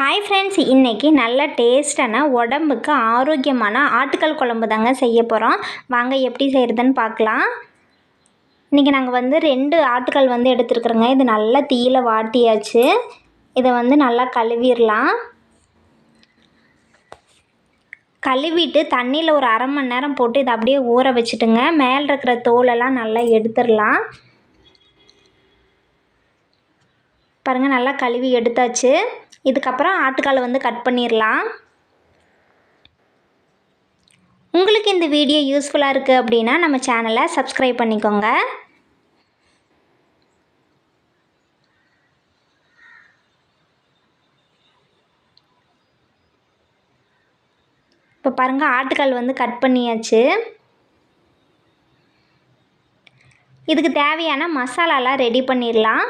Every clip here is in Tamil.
ஹாய் ஃப்ரெண்ட்ஸ் இன்றைக்கி நல்ல டேஸ்டான உடம்புக்கு ஆரோக்கியமான ஆட்டுக்கல் குழம்பு தாங்க செய்ய போகிறோம் வாங்க எப்படி செய்கிறதுன்னு பார்க்கலாம். இன்றைக்கி நாங்கள் வந்து ரெண்டு ஆட்டுக்கல் வந்து எடுத்துருக்குறோங்க. இது நல்லா தீயில் வாட்டியாச்சு. இதை வந்து நல்லா கழுவிடலாம். கழுவிட்டு தண்ணியில் ஒரு அரை மணி நேரம் போட்டு இதை அப்படியே ஊற வச்சுட்டுங்க. மேலே இருக்கிற தோலெல்லாம் நல்லா எடுத்துடலாம். பாருங்கள் நல்லா கழுவி எடுத்தாச்சு. இதுக்கப்புறம் ஆட்டுக்கால் வந்து கட் பண்ணிடலாம். உங்களுக்கு இந்த வீடியோ யூஸ்ஃபுல்லாக இருக்குது அப்படின்னா நம்ம சேனலை சப்ஸ்கிரைப் பண்ணிக்கோங்க. இப்போ பாருங்கள் ஆட்டுக்கால் வந்து கட் பண்ணியாச்சு. இதுக்கு தேவையான மசாலாலாம் ரெடி பண்ணிடலாம்.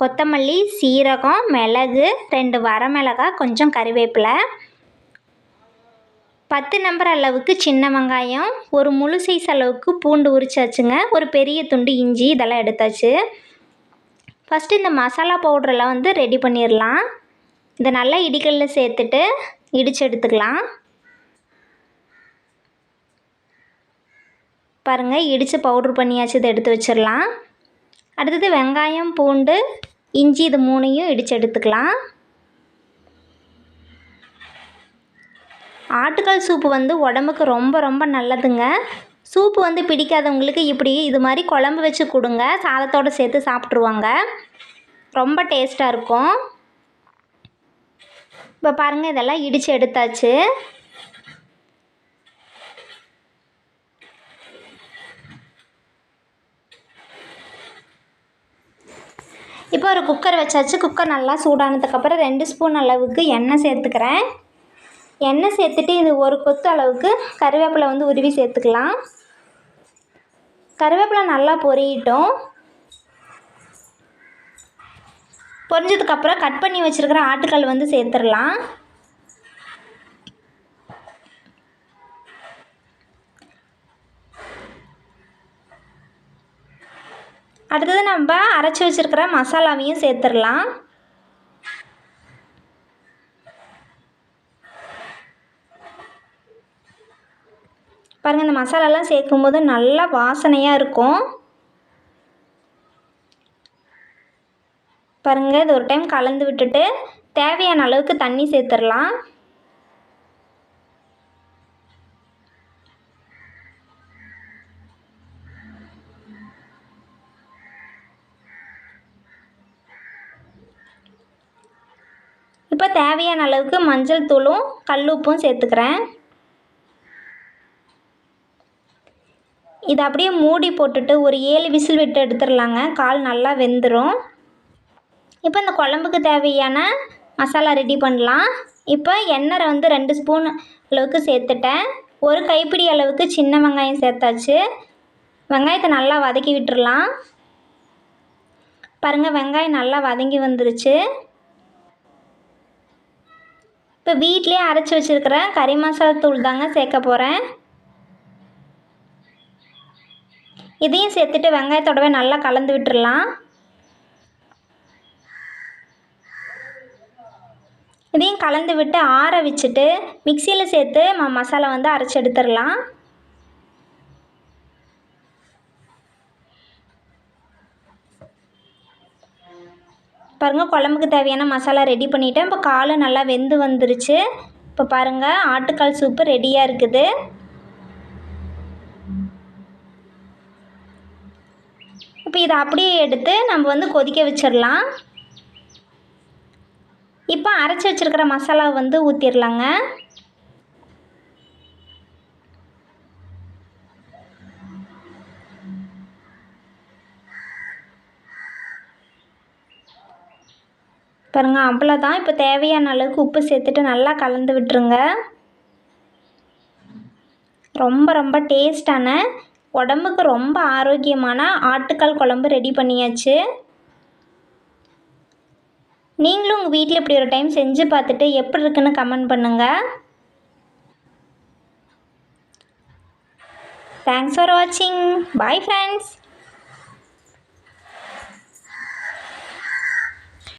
கொத்தமல்லி சீரகம் மிளகு ரெண்டு வரமிளகாய் கொஞ்சம் கருவேப்பிலை பத்து நம்பர் அளவுக்கு சின்ன வெங்காயம் ஒரு முழு சைஸ் அளவுக்கு பூண்டு உரிச்சாச்சுங்க ஒரு பெரிய துண்டு இஞ்சி இதெல்லாம் எடுத்தாச்சு. ஃபஸ்ட்டு இந்த மசாலா பவுடரெல்லாம் வந்து ரெடி பண்ணிடலாம் இதை நல்லா இடிக்கல்ல சேர்த்துட்டு இடித்து எடுத்துக்கலாம். பாருங்கள் இடித்து பவுட்ரு பண்ணியாச்சு இதை எடுத்து வச்சிடலாம் அடுத்தது வெங்காயம் பூண்டு இஞ்சி இது மூணையும் இடித்து எடுத்துக்கலாம். ஆட்டுக்கால் சூப்பு வந்து உடம்புக்கு ரொம்ப ரொம்ப நல்லதுங்க. சூப்பு வந்து பிடிக்காதவங்களுக்கு இப்படி இது மாதிரி குழம்பு வச்சு கொடுங்க. சாதத்தோடு சேர்த்து சாப்பிட்ருவாங்க ரொம்ப டேஸ்ட்டாக இருக்கும். இப்போ பாருங்கள் இதெல்லாம் இடித்து எடுத்தாச்சு. இப்போ ஒரு குக்கர் வச்சாச்சு. குக்கர் நல்லா சூடானதுக்கப்புறம் ரெண்டு ஸ்பூன் அளவுக்கு எண்ணெய் சேர்த்துக்கிறேன். எண்ணெய் சேர்த்துட்டு இது ஒரு கொத்து அளவுக்கு கருவேப்பிலை வந்து உருவி சேர்த்துக்கலாம். கருவேப்பிலை நல்லா பொரியட்டும். பொரிஞ்சதுக்கப்புறம் கட் பண்ணி வச்சுருக்கிற ஆட்டுக்கல் வந்து சேர்த்துடலாம். அடுத்தது நம்ம அரைச்சி வச்சுருக்கிற மசாலாவையும் சேர்த்துடலாம். பாருங்கள் இந்த மசாலாலாம் சேர்க்கும்போது நல்லா வாசனையாக இருக்கும். பாருங்கள் இது ஒரு டைம் கலந்து விட்டுட்டு தேவையான அளவுக்கு தண்ணி சேர்த்துடலாம். இப்போ தேவையான அளவுக்கு மஞ்சள் தூளும் கல் உப்பும் சேர்த்துக்கிறேன். இதை அப்படியே மூடி போட்டுட்டு ஒரு ஏழு விசில் விட்டு எடுத்துடலாங்க. கால் நல்லா வெந்துடும் இப்போ இந்த குழம்புக்கு தேவையான மசாலா ரெடி பண்ணலாம். இப்போ எண்ணெய் வந்து ரெண்டு ஸ்பூன் அளவுக்கு சேர்த்துட்டேன். ஒரு கைப்பிடி அளவுக்கு சின்ன வெங்காயம் சேர்த்தாச்சு. வெங்காயத்தை நல்லா வதக்கி விட்டுடலாம். பாருங்கள் வெங்காயம் நல்லா வதங்கி வந்துருச்சு. இப்போ வீட்லேயே அரைச்சி வச்சுருக்கிற கறி மசாலா தூள் தாங்க சேர்க்க போகிறேன் இதையும் சேர்த்துட்டு வெங்காயத்தோடவே நல்லா கலந்து விட்டுடலாம் இதையும் கலந்து விட்டு ஆற வச்சுட்டு மிக்சியில் சேர்த்து ம மசாலா வந்து அரைச்சி எடுத்துடலாம். பாருங்கள் குழம்புக்கு தேவையான மசாலா ரெடி பண்ணிவிட்டேன் இப்போ காலை நல்லா வெந்து வந்துருச்சு. இப்போ பாருங்கள் ஆட்டுக்கால் சூப்பு ரெடியாக இருக்குது. இப்போ இதை அப்படியே எடுத்து நம்ம வந்து கொதிக்க வச்சிடலாம். இப்போ அரைச்சி வச்சுருக்கிற மசாலா வந்து ஊற்றிடலாங்க பாருங்கள் அவ்வளோதான் இப்போ தேவையான அளவுக்கு உப்பு சேர்த்துட்டு நல்லா கலந்து விட்டுருங்க. ரொம்ப ரொம்ப டேஸ்டான உடம்புக்கு ரொம்ப ஆரோக்கியமான ஆட்டுக்கால் குழம்பு ரெடி பண்ணியாச்சு. நீங்களும் உங்கள் வீட்டில் இப்படி ஒரு டைம் செஞ்சு பார்த்துட்டு எப்படி இருக்குன்னு கமெண்ட் பண்ணுங்கள் தேங்க்ஸ் ஃபார் வாட்சிங் பாய் ஃப்ரெண்ட்ஸ்